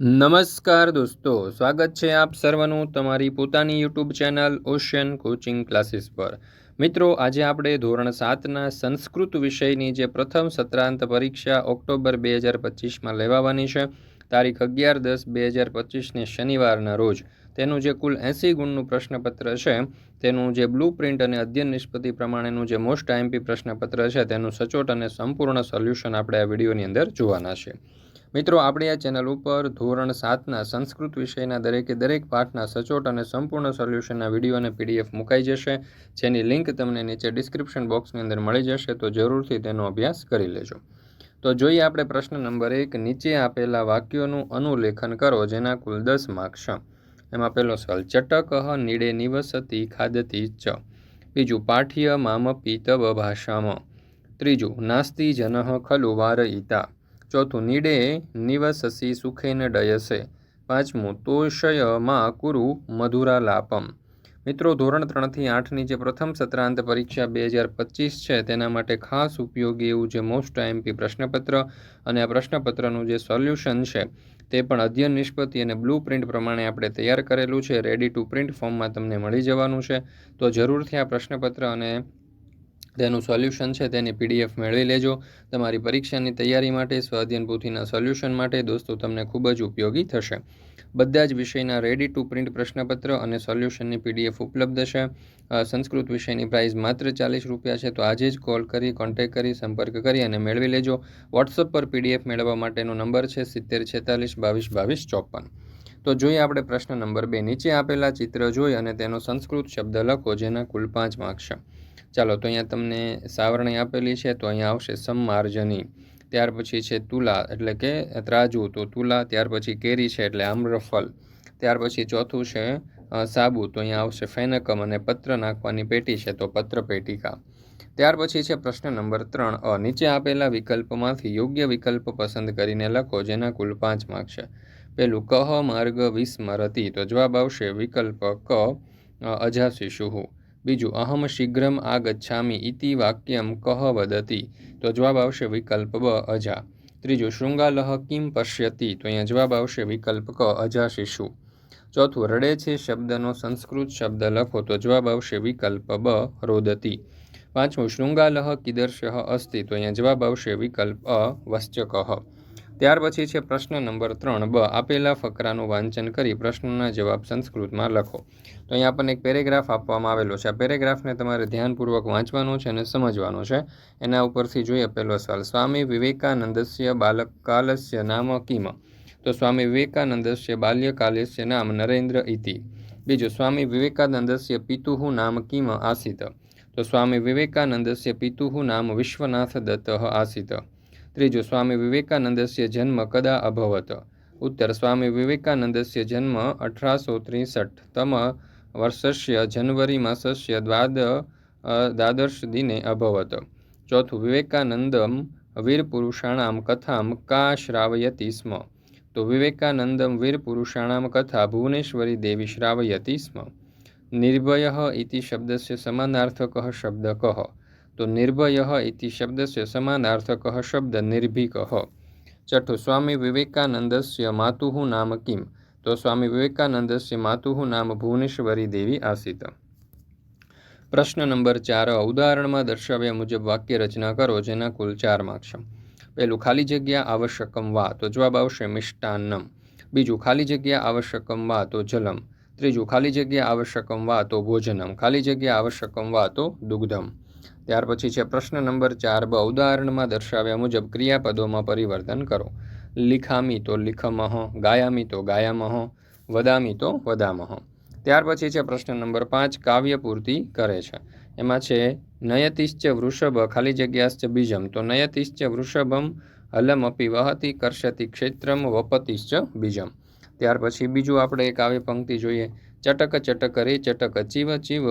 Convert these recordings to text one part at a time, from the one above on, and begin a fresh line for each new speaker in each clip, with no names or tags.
નમસ્કાર દોસ્તો, સ્વાગત છે આપ સર્વનું તમારી પોતાની YouTube channel ocean coaching classes પર. મિત્રો, આજે આપણે ધોરણ સાતના સંસ્કૃત વિષયની જે પ્રથમ સત્રાંત પરીક્ષા ઓક્ટોબર બે હજાર પચીસમાં લેવાવાની છે, તારીખ અગિયાર દસ બે હજાર પચીસને શનિવારના રોજ. તેનું જે કુલ એંસી ગુણનું પ્રશ્નપત્ર છે, તેનું જે બ્લુ પ્રિન્ટ અને અધ્યયન નિષ્પત્તિ પ્રમાણેનું જે મોસ્ટ આઈએમપી પ્રશ્નપત્ર છે, તેનું સચોટ અને સંપૂર્ણ સોલ્યુશન આપણે આ વિડીયોની અંદર જોવાના છે. મિત્રો, આપણી આ ચેનલ ઉપર ધોરણ સાતના સંસ્કૃત વિષયના દરેકે દરેક પાઠના સચોટ અને સંપૂર્ણ સોલ્યુશનના વીડિયો અને પીડીએફ મુકાઈ જશે. જેની લિંક તમને નીચે ડિસ્ક્રિપ્શન બોક્સની અંદર મળી જશે, તો જરૂરથી તેનો અભ્યાસ કરી લેજો. તો જોઈએ આપણે પ્રશ્ન નંબર એક. નીચે આપેલા વાક્યોનું અનુલેખન કરો, જેના કુલ દસ માર્ક્સ એમાં પહેલો સવાલ, ચટક નીડે નિવસતી ખાદતી ચ. બીજું, પાઠ્ય મામપી તવ ભાષામાં. ત્રીજું, નાસ્તી જન ખલુ વારયિતા. ચોથું નીડે નિવસસી સુખેન ડયસે. પાંચમું, તોષયમાં કુરુ મધુરા લાપમ મિત્રો, ધોરણ ત્રણથી આઠની જે પ્રથમ સત્રાંત પરીક્ષા બે હજાર પચીસ છે, તેના માટે ખાસ ઉપયોગી એવું જે મોસ્ટ આઈએમપી પ્રશ્નપત્ર અને આ પ્રશ્નપત્રનું જે સોલ્યુશન છે, તે પણ અધ્યયન નિષ્પત્તિ અને બ્લુ પ્રિન્ટ પ્રમાણે આપણે તૈયાર કરેલું છે. રેડી ટુ પ્રિન્ટ ફોર્મમાં તમને મળી જવાનું છે. તો જરૂરથી આ પ્રશ્નપત્ર અને તેનું સોલ્યુશન છે તેની પીડીએફ મેળવી લેજો. તમારી પરીક્ષાની તૈયારી માટે સ્વાધ્યન પોથીના સોલ્યુશન માટે દોસ્તો તમને ખૂબ જ ઉપયોગી થશે. બધા જ વિષયના રેડી ટુ પ્રિન્ટ પ્રશ્નપત્ર અને સોલ્યુશનની પીડીએફ ઉપલબ્ધ છે. સંસ્કૃત વિષયની પ્રાઇસ માત્ર ચાલીસ રૂપિયા છે, તો આજે જ કોલ કરી કોન્ટેક કરી, સંપર્ક કરી અને મેળવી લેજો. વોટ્સઅપ પર પીડીએફ મેળવવા માટેનો નંબર છે સિત્તેર છેતાલીસ બાવીસ બાવીસ ચોપન. તો જોઈએ આપણે પ્રશ્ન નંબર બે. નીચે આપેલા ચિત્ર જોઈ અને તેનો સંસ્કૃત શબ્દ લખો, જેના કુલ પાંચ માર્ક્સ છે. ચાલો, તો અહીંયા તમને સાવરણી આપેલી છે, તો અહીંયા આવશે સમમાર્જની ત્યાર પછી છે તુલા, એટલે કે ત્રાજુ. તો તુલા ત્યાર પછી કેરી છે, એટલે આમ્રફલ. ત્યાર પછી ચોથું છે સાબુ. તો અહીંયા આવશે ફેનકમ અને પત્ર નાખવાની પેટી છે, તો પત્ર પેટિકા. ત્યાર પછી છે પ્રશ્ન નંબર ત્રણ, અ, નીચે આપેલા વિકલ્પમાંથી યોગ્ય વિકલ્પ પસંદ કરીને લખો, જેના કુલ પાંચ માર્ક છે. પેલું કહ માર્ગ વિસ્મરતી. તો જવાબ આવશે વિકલ્પ ક અજાશિશુહુ બીજું, અહમ શીઘ્રમ આ ગચ્છામી ઇતિ વાક્યમ કહ વદતી? તો જવાબ આવશે વિકલ્પ બ, અજા. ત્રીજું, શૃંગાલહ કિમ પશ્યતી? તો અહીંયા જવાબ આવશે વિકલ્પ ક, અજા શિશુ. ચોથું, રડે છે શબ્દનો સંસ્કૃત શબ્દ લખો? તો જવાબ આવશે વિકલ્પ બ, રોદતી. પાંચમું, શૃંગાલહ કીદર્શ અસ્તિ? તો અહીંયા જવાબ આવશે વિકલ્પ અ વશ્ચકહ ત્યાર પછી છે પ્રશ્ન નંબર ત્રણ, બ, આપેલા ફકરાનું વાંચન કરી પ્રશ્નના જવાબ સંસ્કૃતમાં લખો. તો અહીંયા આપણને એક પેરેગ્રાફ આપવામાં આવેલો છે. આ પેરેગ્રાફને તમારે ધ્યાનપૂર્વક વાંચવાનો છે અને સમજવાનો છે. એના ઉપરથી જોઈએ પહેલો સવાલ, સ્વામી વિવેકાનંદસ્ય બાલકાલસ્ય નામ કિમ? તો સ્વામી વિવેકાનંદસ્ય બાલ્યકાલસ્ય નામ નરેન્દ્ર ઇતિ. બીજું, સ્વામી વિવેકાનંદસ્ય પિતુઃ નામ કિમ આસિત? તો સ્વામી વિવેકાનંદસ્ય પિતુઃ નામ વિશ્વનાથ દત્ત આસિત. ત્રીજું, સ્વામી વિવેકાનંદસ્ય જન્મ કદા અભવત? ઉત્તર, સ્વામી વિવેકાનંદસ્ય જન્મ અઠરાસો ત્રેસઠ. તમ વર્ષસ્ય જનવરી માસસ્ય દ્વાદ દ્વાદશ દિને અભવત. ચોથું, વિવેકાનંદમ વીરપુરુષાણામ કથામ કા શ્રાવયતી સ્મ? તો વિવેકાનંદમ વીરપુરુષાણામ કથા ભુવનેશ્વરી દેવી શ્રાવયતી સ્મ? નિર્ભય ઇતિ શબ્દસ્ય સમાનાર્થક શબ્દ કહ? તો નિર્ભય ઇતિ શબ્દસ્ય સમાનાર્થક શબ્દ નિર્ભીક છઠ્ઠું સ્વામી વિવેકાનંદસ્ય માતુઃ નામ કિમ તો સ્વામી વિવેકાનંદસ્ય માતુઃ નામ ભુવનેશ્વરી દેવી આસિત પ્રશ્ન નંબર ચાર ઉદાહરણમાં દર્શાવ્યા મુજબ વાક્ય રચના કરો જેના કુલ ચાર માર્ક્સ પહેલું ખાલી જગ્યા આવશ્યકમ વા તો જવાબ આવશે મિષ્ટાન્નમ બીજું ખાલી જગ્યા આવશ્યકમ વા તો જલમ ત્રીજું ખાલી જગ્યા આવશ્યકમ વા તો ભોજનમ ખાલી જગ્યા આવશ્યકમ વા તો દુગ્ધમ ત્યાર પછી છે પ્રશ્ન નંબર ચાર બ ઉદાહરણમાં દર્શાવ્યા મુજબ ક્રિયાપદોમાં પરિવર્તન કરો. લિખામી તો લિખમહ, ગાયામી તો ગાયામહ, વદામી તો વદામહ. ત્યાર પછી છે પ્રશ્ન નંબર પાંચ, કાવ્ય પૂર્તિ કરે છે. એમાં છે, નયતિશ્ચ વૃષભ ખાલી જગ્યાશ્ચ બીજમ. તો નયતિશ્ચ વૃષભમ હલમપી વહતી કર્ષતી ક્ષેત્રમ વપતિશ્ચ બીજમ. ત્યાર પછી બીજું આપણે એક કાવ્ય પંક્તિ જોઈએ. ચટક ચટક રે ચટક ચીવ ચીવ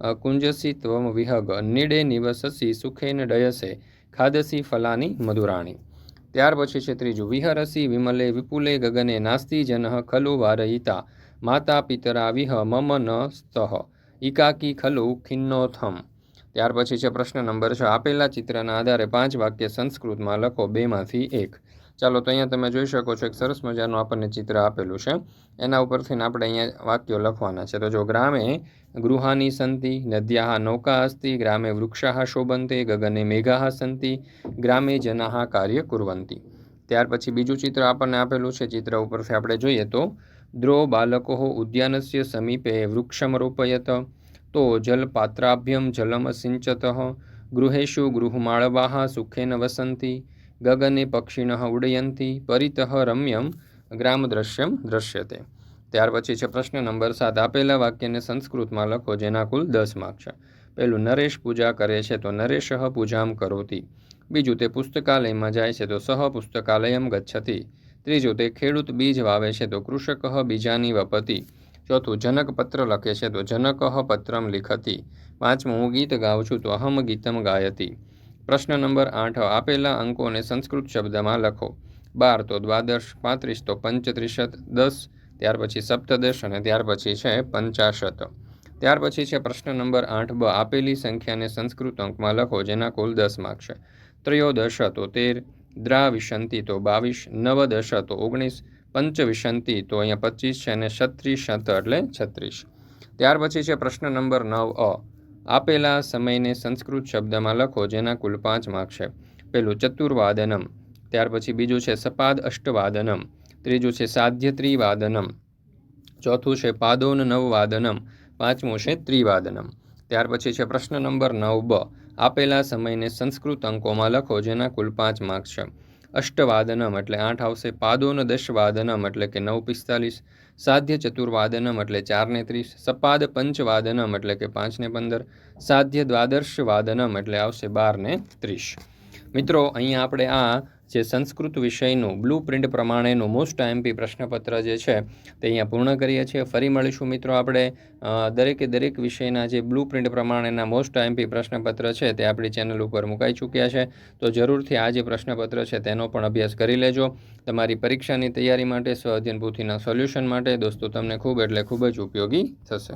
કુંજસી ત્વમ વિહગ. નિડે નિવસસી સુખેન ડયસે. ખાદસી ફલાની મધુરાણી. ત્યાર પછી છે ત્રીજું. વિહરસી વિમલે વિપુલે ગગને નાસ્તિ જન ખલુ વારયિતા. માતા પિતરા વિહ મમ ન સ્તઃ. ઇકાકી ખલુ ખિન્નોથમ. ત્યાર પછી છે પ્રશ્ન નંબર છ. આપેલા ચિત્રના આધારે પાંચ વાક્ય સંસ્કૃતમાં લખો. બેમાંથી એક. ચાલો તો અહીંયા તમે જોઈ શકો છો એક સરસ મજાનું આપણને ચિત્ર આપેલું છે. એના ઉપરથી આપણે અહીંયા વાક્યો લખવાના છે. તો જો ગ્રામે ગૃહાની સંતિ નદ્યા નૌકા અસ્તિ ગ્રામે વૃક્ષા શોભંતે, ગગને મેઘા સંતિ, ગ્રામે જના કાર્ય કુરવંતી. ત્યાર પછી બીજું ચિત્ર આપણને આપેલું છે. ચિત્ર ઉપરથી આપણે જોઈએ તો, દ્રો બાલકો ઉદ્યાનસ્ય સમીપે વૃક્ષમ રોપયત, તો જલપાત્રાભ્યમ જલમ સિંચત ગૃહેશુ ગૃહમાળવા સુખેન વસન્તિ ગગને પક્ષિણ ઉડયંતી પરિતઃ રમ્યમ ગ્રામ દ્રશ્યમ દ્રશ્યતે. ત્યાર પછી છે પ્રશ્ન નંબર સાત. આપેલા વાક્યને સંસ્કૃતમાં લખો, જેના કુલ દસ માર્ક છે. પહેલું, નરેશ પૂજા કરે છે, તો નરેશઃ પૂજામ કરોતિ. બીજું, તે પુસ્તકાલયમાં જાય છે, તો સહ પુસ્તકાલયમ ગચ્છતી. ત્રીજું, તે ખેડૂત બીજ વાવે છે, તો કૃષક બીજાની વપતિ. ચોથું, જનક પત્ર લખે છે, તો જનક પત્રમ લિખતી. પાંચમું, હું ગીત ગાઉં છું, તો અહમ ગીતમ ગાયતી. પ્રશ્ન નંબર આઠ, આપેલા અંકોને સંસ્કૃત શબ્દમાં લખો. બાર તો દ્વાદશ, પાંત્રીસ તો પંચત્રીસત દસ, ત્યાર પછી સપ્તદશ અને ત્યાર પછી છે પંચાશત. ત્યાર પછી છે પ્રશ્ન નંબર આઠ, બ, આપેલી સંખ્યાને સંસ્કૃત અંકમાં લખો, જેના કુલ દસ માર્ક છે. ત્રયોદશ તો તેર, દ્રાવિશંતિ તો બાવીસ, નવદશ તો ઓગણીસ, પંચવિશંતિ તો અહીંયા પચીસ છે અને છત્રીસ, એટલે છત્રીસ. ત્યાર પછી છે પ્રશ્ન નંબર નવ, અ. આપેલા સમયને સંસ્કૃત શબ્દમાં લખો, જેના કુલ પાંચ માર્ક છે. પહેલું, ચતુર્વાદનમ. ત્યાર પછી બીજું છે, સપાદ અષ્ટવાદનમ. ત્રીજું છે સાધ્ય ત્રિવાદનમ ચોથું છે, પાદોન નવવાદનમ. પાંચમું છે, ત્રિવાદનમ. ત્યાર પછી છે, પ્રશ્ન નંબર નવ બ. આપેલા સમયને સંસ્કૃત અંકોમાં લખો, જેના કુલ પાંચ માર્ક છે. અષ્ટવાદનમ એટલે આઠ આવશે પાદોન દશવાદનમ એટલે કે નવ પિસ્તાલીસ, સાધ્ય ચતુર્વાદનમ એટલે ચારને ત્રીસ, સપાદ પંચવાદનમ એટલે કે પાંચને પંદર, સાધ્ય દ્વાદર્શ વાદનમ એટલે આવશે બારને ત્રીસ. મિત્રો, અહીંયા આપણે આ જે સંસ્કૃત વિષયનું બ્લુ પ્રિન્ટ પ્રમાણેનું મોસ્ટ આઈએમપી પ્રશ્નપત્ર જે છે, તે અહીંયા પૂર્ણ કરીએ છીએ. ફરી મળીશું મિત્રો આપણે દરેકે દરેક વિષયના જે બ્લુ પ્રિન્ટ પ્રમાણેના મોસ્ટ આઈએમપી પ્રશ્નપત્ર છે, તે આપણી ચેનલ ઉપર મુકાઈ ચૂક્યા છે. તો જરૂરથી આ જે પ્રશ્નપત્ર છે, તેનો પણ અભ્યાસ કરી લેજો. તમારી પરીક્ષાની તૈયારી માટે, સ્વ અધ્યયન પોથીના સોલ્યુશન માટે, દોસ્તો, તમને ખૂબ એટલે ખૂબ જ ઉપયોગી થશે.